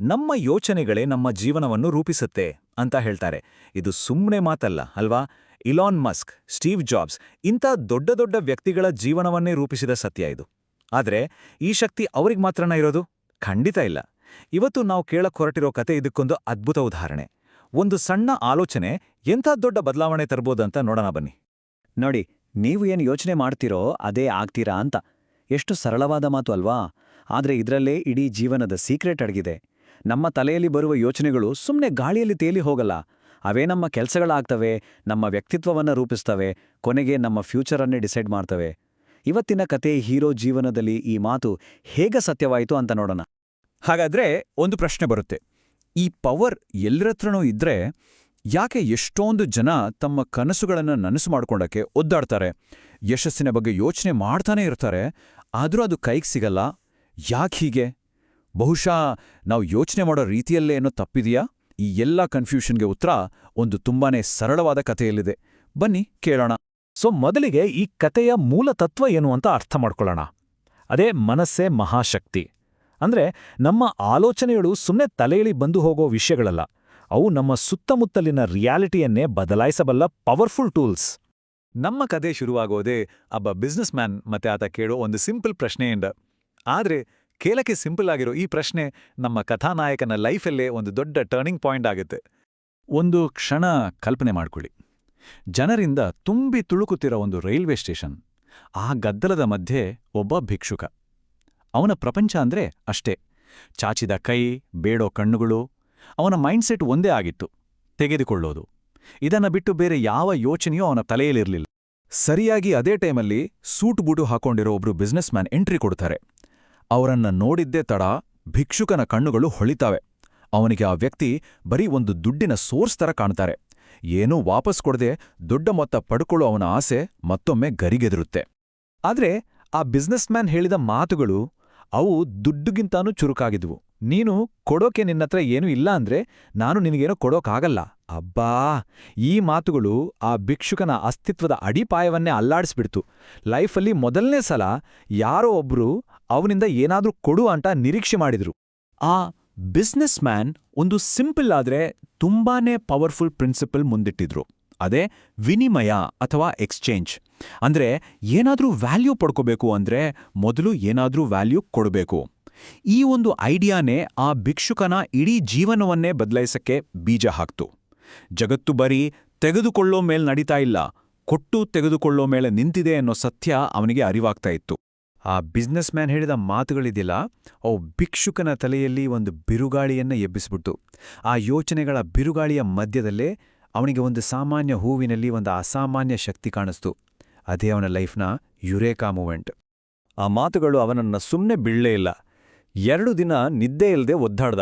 ನಮ್ಮ ಯೋಚನೆಗಳೇ ನಮ್ಮ ಜೀವನವನ್ನು ರೂಪಿಸುತ್ತೆ ಅಂತ ಹೇಳ್ತಾರೆ. ಇದು ಸುಮ್ಮನೆ ಮಾತಲ್ಲ, ಅಲ್ವಾ? ಇಲಾನ್ ಮಸ್ಕ್ ಸ್ಟೀವ್ ಜಾಬ್ಸ್ ಇಂಥ ದೊಡ್ಡ ದೊಡ್ಡ ವ್ಯಕ್ತಿಗಳ ಜೀವನವನ್ನೇ ರೂಪಿಸಿದ ಸತ್ಯ ಇದು. ಆದ್ರೆ ಈ ಶಕ್ತಿ ಅವ್ರಿಗೆ ಮಾತ್ರನ ಇರೋದು? ಖಂಡಿತ ಇಲ್ಲ. ಇವತ್ತು ನಾವು ಕೇಳಕ್ ಹೊರಟಿರೋ ಕತೆ ಇದಕ್ಕೊಂದು ಅದ್ಭುತ ಉದಾಹರಣೆ. ಒಂದು ಸಣ್ಣ ಆಲೋಚನೆ ಎಂಥ ದೊಡ್ಡ ಬದಲಾವಣೆ ತರ್ಬೋದಂತ ನೋಡೋಣ ಬನ್ನಿ. ನೋಡಿ, ನೀವು ಏನು ಯೋಚನೆ ಮಾಡ್ತೀರೋ ಅದೇ ಆಗ್ತೀರಾ ಅಂತ. ಎಷ್ಟು ಸರಳವಾದ ಮಾತು ಅಲ್ವಾ? ಆದ್ರೆ ಇದರಲ್ಲೇ ಇಡೀ ಜೀವನದ ಸೀಕ್ರೆಟ್ ಅಡಗಿದೆ. ನಮ್ಮ ತಲೆಯಲ್ಲಿ ಬರುವ ಯೋಚನೆಗಳು ಸುಮ್ಮನೆ ಗಾಳಿಯಲ್ಲಿ ತೇಲಿ ಹೋಗಲ್ಲ. ಅವೇ ನಮ್ಮ ಕೆಲಸಗಳಾಗ್ತವೆ, ನಮ್ಮ ವ್ಯಕ್ತಿತ್ವವನ್ನ ರೂಪಿಸ್ತವೆ, ಕೊನೆಗೆ ನಮ್ಮ ಫ್ಯೂಚರನ್ನೇ ಡಿಸೈಡ್ ಮಾಡ್ತವೆ. ಇವತ್ತಿನ ಕತೆ ಹೀರೋ ಜೀವನದಲ್ಲಿ ಈ ಮಾತು ಹೇಗೆ ಸತ್ಯವಾಯಿತು ಅಂತ ನೋಡೋಣ. ಹಾಗಾದ್ರೆ ಒಂದು ಪ್ರಶ್ನೆ ಬರುತ್ತೆ. ಈ ಪವರ್ ಎಲ್ಲರತ್ರನೂ ಇದ್ರೆ ಯಾಕೆ ಎಷ್ಟೊಂದು ಜನ ತಮ್ಮ ಕನಸುಗಳನ್ನು ನನಸು ಮಾಡ್ಕೊಂಡಕ್ಕೆ ಒದ್ದಾಡ್ತಾರೆ? ಯಶಸ್ಸಿನ ಬಗ್ಗೆ ಯೋಚನೆ ಮಾಡ್ತಾನೆ ಇರ್ತಾರೆ, ಆದರೂ ಅದು ಕೈಗೆ ಸಿಗಲ್ಲ. ಯಾಕೆ ಹೀಗೆ? ಬಹುಶಃ ನಾವು ಯೋಚನೆ ಮಾಡೋ ರೀತಿಯಲ್ಲೇ ಏನೋ ತಪ್ಪಿದೆಯಾ? ಈ ಎಲ್ಲ ಕನ್ಫ್ಯೂಷನ್ಗೆ ಉತ್ತರ ಒಂದು ತುಂಬಾನೇ ಸರಳವಾದ ಕಥೆಯಲ್ಲಿದೆ. ಬನ್ನಿ ಕೇಳೋಣ. ಸೊ ಮೊದಲಿಗೆ ಈ ಕಥೆಯ ಮೂಲ ತತ್ವ ಏನು ಅಂತ ಅರ್ಥ ಮಾಡ್ಕೊಳ್ಳೋಣ. ಅದೇ ಮನಸ್ಸೇ ಮಹಾಶಕ್ತಿ. ಅಂದ್ರೆ ನಮ್ಮ ಆಲೋಚನೆಗಳು ಸುಮ್ಮನೆ ತಲೆಯಲ್ಲಿ ಬಂದು ಹೋಗೋ ವಿಷಯಗಳಲ್ಲ. ಅವು ನಮ್ಮ ಸುತ್ತಮುತ್ತಲಿನ ರಿಯಾಲಿಟಿಯನ್ನೇ ಬದಲಾಯಿಸಬಲ್ಲ ಪವರ್ಫುಲ್ ಟೂಲ್ಸ್. ನಮ್ಮ ಕಥೆ ಶುರುವಾಗೋದೇ ಒಬ್ಬ ಬಿಸ್ನೆಸ್ ಮ್ಯಾನ್ ಮತ್ತೆ ಆತ ಕೇಳೋ ಒಂದು ಸಿಂಪಲ್ ಪ್ರಶ್ನೆಯಿಂದ. ಆದ್ರೆ ಕೇಳಕ್ಕೆ ಸಿಂಪಲ್ ಆಗಿರೋ ಈ ಪ್ರಶ್ನೆ ನಮ್ಮ ಕಥಾನಾಯಕನ ಲೈಫಲ್ಲೇ ಒಂದು ದೊಡ್ಡ ಟರ್ನಿಂಗ್ ಪಾಯಿಂಟ್ ಆಗುತ್ತೆ. ಒಂದು ಕ್ಷಣ ಕಲ್ಪನೆ ಮಾಡಿಕೊಳ್ಳಿ. ಜನರಿಂದ ತುಂಬಿ ತುಳುಕುತ್ತಿರೋ ಒಂದು ರೈಲ್ವೆ ಸ್ಟೇಷನ್, ಆ ಗದ್ದಲದ ಮಧ್ಯೆ ಒಬ್ಬ ಭಿಕ್ಷುಕ. ಅವನ ಪ್ರಪಂಚ ಅಂದ್ರೆ ಅಷ್ಟೇ. ಚಾಚಿದ ಕೈ, ಬೇಡೋ ಕಣ್ಣುಗಳು, ಅವನ ಮೈಂಡ್ಸೆಟ್ ಒಂದೇ ಆಗಿತ್ತು, ತೆಗೆದುಕೊಳ್ಳೋದು. ಇದನ್ನ ಬಿಟ್ಟು ಬೇರೆ ಯಾವ ಯೋಚನೆಯೂ ಅವನ ತಲೆಯಲ್ಲಿರಲಿಲ್ಲ. ಸರಿಯಾಗಿ ಅದೇ ಟೈಮಲ್ಲಿ ಸೂಟ್ ಬೂಟು ಹಾಕೊಂಡಿರೋ ಒಬ್ರು ಬಿಸ್ನೆಸ್ ಎಂಟ್ರಿ ಕೊಡ್ತಾರೆ. ಅವರನ್ನ ನೋಡಿದ್ದೇ ತಡ ಭಿಕ್ಷುಕನ ಕಣ್ಣುಗಳು ಹೊಳಿತಾವೆ. ಅವನಿಗೆ ಆ ವ್ಯಕ್ತಿ ಬರೀ ಒಂದು ದುಡ್ಡಿನ ಸೋರ್ಸ್ ತರ ಕಾಣ್ತಾರೆ. ಏನೂ ವಾಪಸ್ ಕೊಡದೆ ದೊಡ್ಡ ಮೊತ್ತ ಪಡ್ಕೊಳ್ಳೋ ಅವನ ಆಸೆ ಮತ್ತೊಮ್ಮೆ ಗರಿಗೆದಿರುತ್ತೆ. ಆದ್ರೆ ಆ ಬಿಸ್ನೆಸ್ ಮ್ಯಾನ್ ಹೇಳಿದ ಮಾತುಗಳು ಅವು ದುಡ್ಡುಗಿಂತಾನೂ ಚುರುಕಾಗಿದ್ವು. ನೀನು ಕೊಡೋಕೆ ನಿನ್ನತ್ರ ಏನೂ ಇಲ್ಲ ಅಂದ್ರೆ ನಾನು ನಿನಗೇನೋ ಕೊಡೋಕಾಗಲ್ಲ. ಅಬ್ಬಾ! ಈ ಮಾತುಗಳು ಆ ಭಿಕ್ಷುಕನ ಅಸ್ತಿತ್ವದ ಅಡಿಪಾಯವನ್ನೇ ಅಲ್ಲಾಡಿಸ್ಬಿಡ್ತು. ಲೈಫಲ್ಲಿ ಮೊದಲನೇ ಸಲ ಯಾರೋ ಒಬ್ರು ಅವನಿಂದ ಏನಾದ್ರೂ ಕೊಡು ಅಂತ ನಿರೀಕ್ಷೆ ಮಾಡಿದ್ರು. ಆ ಬಿಸ್ನೆಸ್ ಮ್ಯಾನ್ ಒಂದು ಸಿಂಪಲ್ ಆದ್ರೆ ತುಂಬಾನೇ ಪವರ್ಫುಲ್ ಪ್ರಿನ್ಸಿಪಲ್ ಮುಂದಿಟ್ಟಿದ್ರು. ಅದೇ ವಿನಿಮಯ ಅಥವಾ ಎಕ್ಸ್ಚೇಂಜ್. ಅಂದ್ರೆ ಏನಾದರೂ ವ್ಯಾಲ್ಯೂ ಪಡ್ಕೋಬೇಕು ಅಂದ್ರೆ ಮೊದಲು ಏನಾದರೂ ವ್ಯಾಲ್ಯೂ ಕೊಡಬೇಕು. ಈ ಒಂದು ಐಡಿಯಾನೇ ಆ ಭಿಕ್ಷುಕನ ಇಡೀ ಜೀವನವನ್ನೇ ಬದಲಾಯಿಸಕ್ಕೆ ಬೀಜ ಹಾಕ್ತು. ಜಗತ್ತು ಬರೀ ತೆಗೆದುಕೊಳ್ಳೋ ಮೇಲೆ ನಡೀತಾ ಇಲ್ಲ, ಕೊಟ್ಟು ತೆಗೆದುಕೊಳ್ಳೋ ಮೇಲೆ ನಿಂತಿದೆ ಅನ್ನೋ ಸತ್ಯ ಅವನಿಗೆ ಅರಿವಾಗ್ತಾ ಇತ್ತು. ಆ ಬಿಸ್ನೆಸ್ ಮ್ಯಾನ್ ಹೇಳಿದ ಮಾತುಗಳಿದಿಲ್ಲ ಅವು ಭಿಕ್ಷುಕನ ತಲೆಯಲ್ಲಿ ಒಂದು ಬಿರುಗಾಳಿಯನ್ನ ಎಬ್ಬಿಸ್ಬಿಡ್ತು. ಆ ಯೋಚನೆಗಳ ಬಿರುಗಾಳಿಯ ಮಧ್ಯದಲ್ಲೇ ಅವನಿಗೆ ಒಂದು ಸಾಮಾನ್ಯ ಹೂವಿನಲ್ಲಿ ಒಂದು ಅಸಾಮಾನ್ಯ ಶಕ್ತಿ ಕಾಣಿಸ್ತು. ಅದೇ ಅವನ ಲೈಫ್ನ ಯುರೇಕಾ ಮೂಮೆಂಟ್. ಆ ಮಾತುಗಳು ಅವನನ್ನ ಸುಮ್ಮನೆ ಬೀಳಲೇ ಇಲ್ಲ. ಎರಡು ದಿನ ನಿದ್ದೆ ಇಲ್ಲದೆ ಒದ್ದಾಡ್ದ.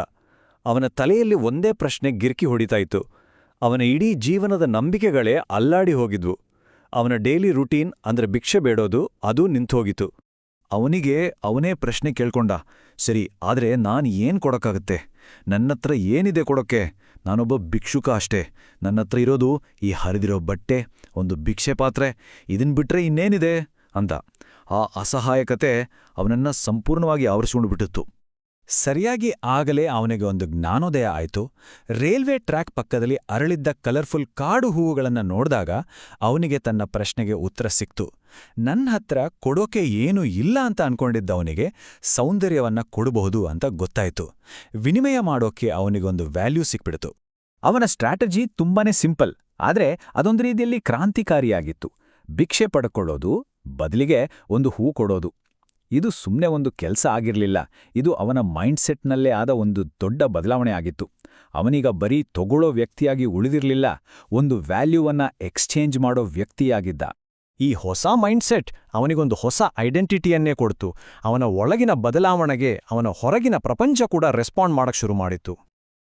ಅವನ ತಲೆಯಲ್ಲಿ ಒಂದೇ ಪ್ರಶ್ನೆ ಗಿರ್ಕಿ ಹೊಡಿತಾ ಇತ್ತು. ಅವನ ಇಡೀ ಜೀವನದ ನಂಬಿಕೆಗಳೇ ಅಲ್ಲಾಡಿ ಹೋಗಿದ್ವು. ಅವನ ಡೈಲಿ ರುಟೀನ್ ಅಂದ್ರೆ ಭಿಕ್ಷೆ ಬೇಡೋದು, ಅದೂ ನಿಂತೋಗಿತು ಅವನಿಗೆ ಅವನೇ ಪ್ರಶ್ನೆ ಕೇಳ್ಕೊಂಡ, ಸರಿ, ಆದರೆ ನಾನು ಏನು ಕೊಡೋಕ್ಕಾಗತ್ತೆ? ನನ್ನತ್ರ ಏನಿದೆ ಕೊಡೋಕ್ಕೆ? ನಾನೊಬ್ಬ ಭಿಕ್ಷುಕ ಅಷ್ಟೇ. ನನ್ನತ್ರ ಇರೋದು ಈ ಹರಿದಿರೋ ಬಟ್ಟೆ, ಒಂದು ಭಿಕ್ಷೆ ಪಾತ್ರೆ, ಇದನ್ ಬಿಟ್ರೆ ಇನ್ನೇನಿದೆ? ಅಂತ ಆ ಅಸಹಾಯಕತೆ ಅವನನ್ನ ಸಂಪೂರ್ಣವಾಗಿ ಆವರಿಸಿಕೊಂಡು ಬಿಟ್ಟಿತ್ತು. ಸರಿಯಾಗಿ ಆಗಲೇ ಅವನಿಗೆ ಒಂದು ಜ್ಞಾನೋದಯ ಆಯಿತು. ರೈಲ್ವೆ ಟ್ರ್ಯಾಕ್ ಪಕ್ಕದಲ್ಲಿ ಅರಳಿದ್ದ ಕಲರ್ಫುಲ್ ಕಾಡು ಹೂವುಗಳನ್ನು ನೋಡಿದಾಗ ಅವನಿಗೆ ತನ್ನ ಪ್ರಶ್ನೆಗೆ ಉತ್ತರ ಸಿಕ್ತು. ನನ್ನ ಹತ್ರ ಕೊಡೋಕೆ ಏನೂ ಇಲ್ಲ ಅಂತ ಅನ್ಕೊಂಡಿದ್ದವನಿಗೆ ಸೌಂದರ್ಯವನ್ನ ಕೊಡಬಹುದು ಅಂತ ಗೊತ್ತಾಯಿತು. ವಿನಿಮಯ ಮಾಡೋಕೆ ಅವನಿಗೊಂದು ವ್ಯಾಲ್ಯೂ ಸಿಕ್ಬಿಡ್ತು. ಅವನ ಸ್ಟ್ರಾಟಜಿ ತುಂಬಾನೇ ಸಿಂಪಲ್, ಆದ್ರೆ ಅದೊಂದು ರೀತಿಯಲ್ಲಿ ಕ್ರಾಂತಿಕಾರಿಯಾಗಿತ್ತು. ಭಿಕ್ಷೆ ಪಡ್ಕೊಳ್ಳೋದು, ಬದಲಿಗೆ ಒಂದು ಹೂ ಕೊಡೋದು. ಇದು ಸುಮ್ಮನೆ ಒಂದು ಕೆಲಸ ಆಗಿರಲಿಲ್ಲ. ಇದು ಅವನ ಮೈಂಡ್ಸೆಟ್ನಲ್ಲೇ ಆದ ಒಂದು ದೊಡ್ಡ ಬದಲಾವಣೆ ಆಗಿತ್ತು. ಅವನೀಗ ಬರೀ ತಗೊಳ್ಳೋ ವ್ಯಕ್ತಿಯಾಗಿ ಉಳಿದಿರಲಿಲ್ಲ. ಒಂದು ವ್ಯಾಲ್ಯೂವನ್ನ ಎಕ್ಸ್ಚೇಂಜ್ ಮಾಡೋ ವ್ಯಕ್ತಿಯಾಗಿದ್ದ. ಈ ಹೊಸ ಮೈಂಡ್ಸೆಟ್ ಅವನಿಗೊಂದು ಹೊಸ ಐಡೆಂಟಿಟಿಯನ್ನೇ ಕೊಡ್ತು. ಅವನ ಒಳಗಿನ ಬದಲಾವಣೆಗೆ ಅವನ ಹೊರಗಿನ ಪ್ರಪಂಚ ಕೂಡ ರೆಸ್ಪಾಂಡ್ ಮಾಡಕ್ ಶುರು ಮಾಡಿತ್ತು.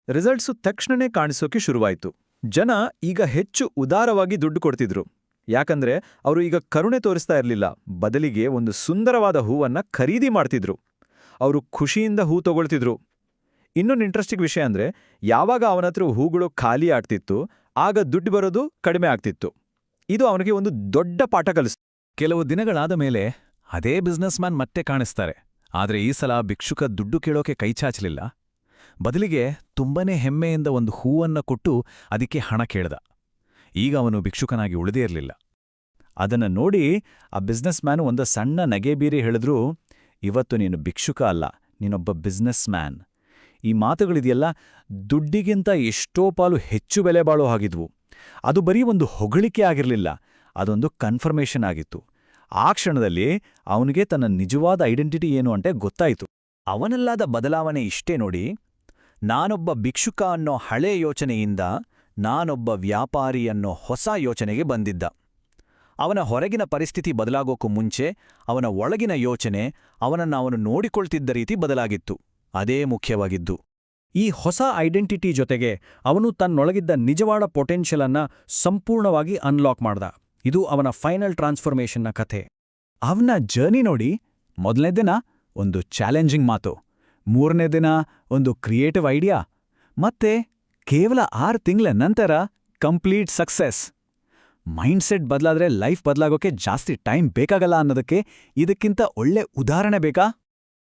ರಿಸಲ್ಟ್ಸು ತಕ್ಷಣನೇ ಕಾಣಿಸೋಕೆ ಶುರುವಾಯಿತು. ಜನ ಈಗ ಹೆಚ್ಚು ಉದಾರವಾಗಿ ದುಡ್ಡು ಕೊಡ್ತಿದ್ರು. ಯಾಕಂದ್ರೆ ಅವರು ಈಗ ಕರುಣೆ ತೋರಿಸ್ತಾ ಇರಲಿಲ್ಲ. ಬದಲಿಗೆ ಒಂದು ಸುಂದರವಾದ ಹೂವನ್ನ ಖರೀದಿ ಮಾಡ್ತಿದ್ರು. ಅವರು ಖುಷಿಯಿಂದ ಹೂ ತಗೊಳ್ತಿದ್ರು. ಇನ್ನೊಂದು ಇಂಟ್ರೆಸ್ಟಿಂಗ್ ವಿಷಯ ಅಂದ್ರೆ, ಯಾವಾಗ ಅವನತ್ರ ಹೂಗಳು ಖಾಲಿ ಆಗ್ತಿತ್ತು, ಆಗ ದುಡ್ಡು ಬರೋದು ಕಡಿಮೆ ಆಗ್ತಿತ್ತು. ಇದು ಅವನಿಗೆ ಒಂದು ದೊಡ್ಡ ಪಾಠ ಕಲಿಸ್ತು ಕೆಲವು ದಿನಗಳಾದ ಮೇಲೆ ಅದೇ ಬಿಸ್ನೆಸ್ ಮ್ಯಾನ್ ಮತ್ತೆ ಕಾಣಿಸ್ತಾರೆ. ಆದರೆ ಈ ಸಲ ಭಿಕ್ಷುಕ ದುಡ್ಡು ಕೇಳೋಕೆ ಕೈಚಾಚಲಿಲ್ಲ ಬದಲಿಗೆ ತುಂಬನೇ ಹೆಮ್ಮೆಯಿಂದ ಒಂದು ಹೂವನ್ನ ಕೊಟ್ಟು ಅದಕ್ಕೆ ಹಣ ಕೇಳ್ದ. ಈಗ ಅವನು ಭಿಕ್ಷುಕನಾಗಿ ಉಳಿದೇ ಇರಲಿಲ್ಲ. ಅದನ್ನ ನೋಡಿ ಆ ಬಿಸ್ನೆಸ್ ಮ್ಯಾನ್ ಒಂದು ಸಣ್ಣ ನಗೆಬೀರಿ ಹೇಳಿದ್ರು, ಇವತ್ತು ನೀನು ಭಿಕ್ಷುಕ ಅಲ್ಲ, ನೀನೊಬ್ಬ ಬಿಸ್ನೆಸ್ ಮ್ಯಾನ್ ಈ ಮಾತುಗಳಿದೆಯಲ್ಲ, ದುಡ್ಡಿಗಿಂತ ಎಷ್ಟೋ ಪಾಲು ಹೆಚ್ಚು ಬೆಲೆ ಬಾಳೋ ಹಾಗಿದ್ವು. ಅದು ಬರೀ ಒಂದು ಹೊಗಳಿಕೆ ಆಗಿರಲಿಲ್ಲ, ಅದೊಂದು ಕನ್ಫರ್ಮೇಷನ್ ಆಗಿತ್ತು. ಆ ಕ್ಷಣದಲ್ಲಿ ಅವನಿಗೆ ತನ್ನ ನಿಜವಾದ ಐಡೆಂಟಿಟಿ ಏನು ಅಂತೆ ಗೊತ್ತಾಯಿತು. ಅವನಲ್ಲಾದ ಬದಲಾವಣೆ ಇಷ್ಟೇ ನೋಡಿ, ನಾನೊಬ್ಬ ಭಿಕ್ಷುಕ ಅನ್ನೋ ಹಳೆ ಯೋಚನೆಯಿಂದ ನಾನೊಬ್ಬ ವ್ಯಾಪಾರಿ ಅನ್ನೋ ಹೊಸ ಯೋಚನೆಗೆ ಬಂದಿದ್ದ. ಅವನ ಹೊರಗಿನ ಪರಿಸ್ಥಿತಿ ಬದಲಾಗೋಕ್ಕೂ ಮುಂಚೆ ಅವನ ಒಳಗಿನ ಯೋಚನೆ ಅವನನ್ನು ಅವನು ನೋಡಿಕೊಳ್ತಿದ್ದ ರೀತಿ ಬದಲಾಗಿತ್ತು. ಅದೇ ಮುಖ್ಯವಾಗಿದ್ದು. ಈ ಹೊಸ ಐಡೆಂಟಿಟಿ ಜೊತೆಗೆ ಅವನು ತನ್ನೊಳಗಿದ್ದ ನಿಜವಾದ ಪೊಟೆನ್ಷಿಯಲ್ ಅನ್ನ ಸಂಪೂರ್ಣವಾಗಿ ಅನ್ಲಾಕ್ ಮಾಡ್ದ. ಇದು ಅವನ ಫೈನಲ್ ಟ್ರಾನ್ಸ್ಫಾರ್ಮೇಷನ್ನ ಕಥೆ. ಅವನ ಜರ್ನಿ ನೋಡಿ, ಮೊದಲನೇ ದಿನ ಒಂದು ಚಾಲೆಂಜಿಂಗ್ ಮಾತು, ಮೂರನೇ ದಿನ ಒಂದು ಕ್ರಿಯೇಟಿವ್ ಐಡಿಯಾ ಮತ್ತೆ ಕೇವಲ ಆರು ತಿಂಗಳ ನಂತರ ಕಂಪ್ಲೀಟ್ ಸಕ್ಸೆಸ್ ಮೈಂಡ್ಸೆಟ್ ಬದಲಾದ್ರೆ ಲೈಫ್ ಬದಲಾಗೋಕೆ ಜಾಸ್ತಿ ಟೈಮ್ ಬೇಕಾಗಲ್ಲ ಅನ್ನೋದಕ್ಕೆ ಇದಕ್ಕಿಂತ ಒಳ್ಳೆ ಉದಾಹರಣೆ ಬೇಕಾ?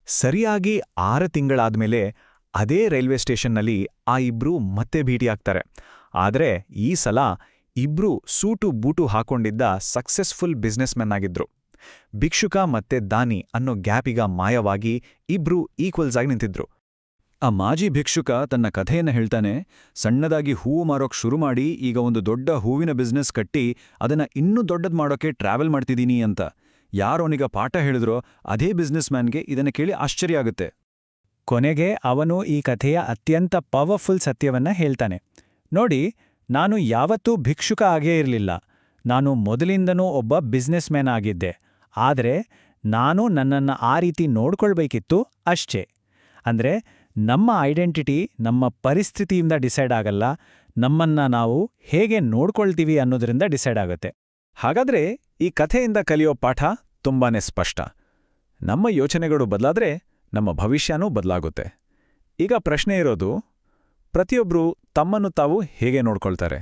ಸರಿಯಾಗಿ ಆರು ತಿಂಗಳಾದ್ಮೇಲೆ ಅದೇ ರೈಲ್ವೆ ಸ್ಟೇಷನ್ನಲ್ಲಿ ಆ ಇಬ್ರೂ ಮತ್ತೆ ಭೇಟಿಯಾಗ್ತಾರೆ ಆದರೆ ಈ ಸಲ ಇಬ್ರೂ ಸೂಟು ಬೂಟು ಹಾಕೊಂಡಿದ್ದ ಸಕ್ಸಸ್ಫುಲ್ ಬಿಸ್ನೆಸ್ಮೆನ್ ಆಗಿದ್ರು. ಭಿಕ್ಷುಕ ಮತ್ತೆ ದಾನಿ ಅನ್ನೋ ಗ್ಯಾಪಿಗ ಮಾಯವಾಗಿ ಇಬ್ರೂ ಈಕ್ವಲ್ಸ್ ಆಗಿ ನಿಂತಿದ್ರು. ಆ ಮಾಜಿ ಭಿಕ್ಷುಕ ತನ್ನ ಕಥೆಯನ್ನು ಹೇಳ್ತಾನೆ, ಸಣ್ಣದಾಗಿ ಹೂವು ಮಾರೋಕ್ ಶುರು ಮಾಡಿ ಈಗ ಒಂದು ದೊಡ್ಡ ಹೂವಿನ ಬಿಸ್ನೆಸ್ ಕಟ್ಟಿ ಅದನ್ನ ಇನ್ನೂ ದೊಡ್ಡದ್ ಮಾಡೋಕೆ ಟ್ರಾವೆಲ್ ಮಾಡ್ತಿದ್ದೀನಿ ಅಂತ. ಯಾರೋನಿಗ ಪಾಠ ಹೇಳಿದ್ರೋ ಅದೇ ಬಿಸ್ನೆಸ್ ಮ್ಯಾನ್ಗೆ ಇದನ್ನು ಕೇಳಿ ಆಶ್ಚರ್ಯ ಆಗುತ್ತೆ. ಕೊನೆಗೆ ಅವನು ಈ ಕಥೆಯ ಅತ್ಯಂತ ಪವರ್ಫುಲ್ ಸತ್ಯವನ್ನ ಹೇಳ್ತಾನೆ. ನೋಡಿ, ನಾನು ಯಾವತ್ತೂ ಭಿಕ್ಷುಕ ಆಗೇ ಇರಲಿಲ್ಲ. ನಾನು ಮೊದಲಿಂದನೂ ಒಬ್ಬ ಬಿಸ್ನೆಸ್ ಮ್ಯಾನ್ ಆಗಿದ್ದೆ. ಆದರೆ, ನಾನು ನನ್ನನ್ನು ಆ ರೀತಿ ನೋಡ್ಕೊಳ್ಬೇಕಿತ್ತು ಅಷ್ಟೇ. ಅಂದ್ರೆ, ನಮ್ಮ ಐಡೆಂಟಿಟಿ, ನಮ್ಮ ಪರಿಸ್ಥಿತಿಯಿಂದ ಡಿಸೈಡ್ ಆಗಲ್ಲ. ನಮ್ಮನ್ನ ನಾವು ಹೇಗೆ ನೋಡ್ಕೊಳ್ತೀವಿ ಅನ್ನೋದ್ರಿಂದ ಡಿಸೈಡ್ ಆಗುತ್ತೆ. ಹಾಗಾದ್ರೆ, ಈ ಕಥೆಯಿಂದ ಕಲಿಯೋ ಪಾಠ ತುಂಬಾನೇ ಸ್ಪಷ್ಟ. ನಮ್ಮ ಯೋಚನೆಗಳು ಬದಲಾದ್ರೆ ನಮ್ಮ ಭವಿಷ್ಯನೂ ಬದಲಾಗುತ್ತೆ. ಈಗ ಪ್ರಶ್ನೆ ಇರೋದು ಪ್ರತಿಯೊಬ್ಬರೂ ತಮ್ಮನ್ನು ತಾವು ಹೇಗೆ ನೋಡ್ಕೊಳ್ತಾರೆ?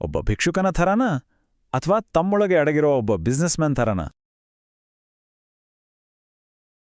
ಒಬ್ಬ ಭಿಕ್ಷುಕನ ಥರನಾ ಅಥವಾ ತಮ್ಮೊಳಗೆ ಅಡಗಿರೋ ಒಬ್ಬ ಬಿಸ್ನೆಸ್ಮ್ಯಾನ್ ಥರನಾ?